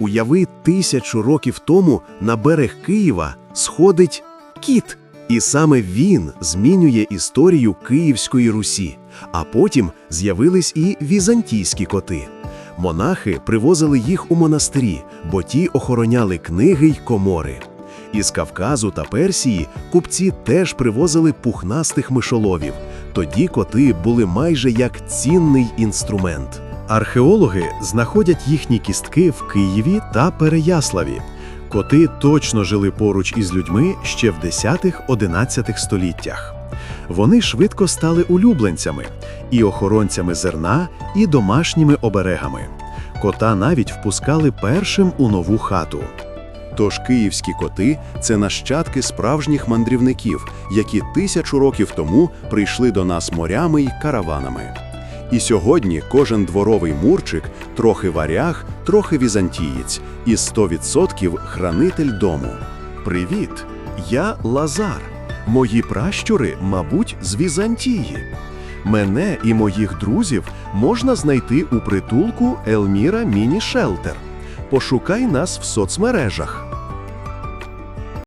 Уяви, тисячу років тому на берег Києва сходить кіт. І саме він змінює історію Київської Русі. А потім з'явились і візантійські коти. Монахи привозили їх у монастирі, бо ті охороняли книги й комори. Із Кавказу та Персії купці теж привозили пухнастих мишоловів. Тоді коти були майже як цінний інструмент. Археологи знаходять їхні кістки в Києві та Переяславі. Коти точно жили поруч із людьми ще в 10-11 століттях. Вони швидко стали улюбленцями і охоронцями зерна, і домашніми оберегами. Кота навіть впускали першим у нову хату. Тож київські коти це нащадки справжніх мандрівників, які тисячу років тому прийшли до нас морями й караванами. І сьогодні кожен дворовий мурчик трохи варяг, трохи візантієць і 100% хранитель дому. Привіт! Я Лазар. Мої пращури, мабуть, з Візантії. Мене і моїх друзів можна знайти у притулку Елміра Міні Шелтер. Пошукай нас в соцмережах.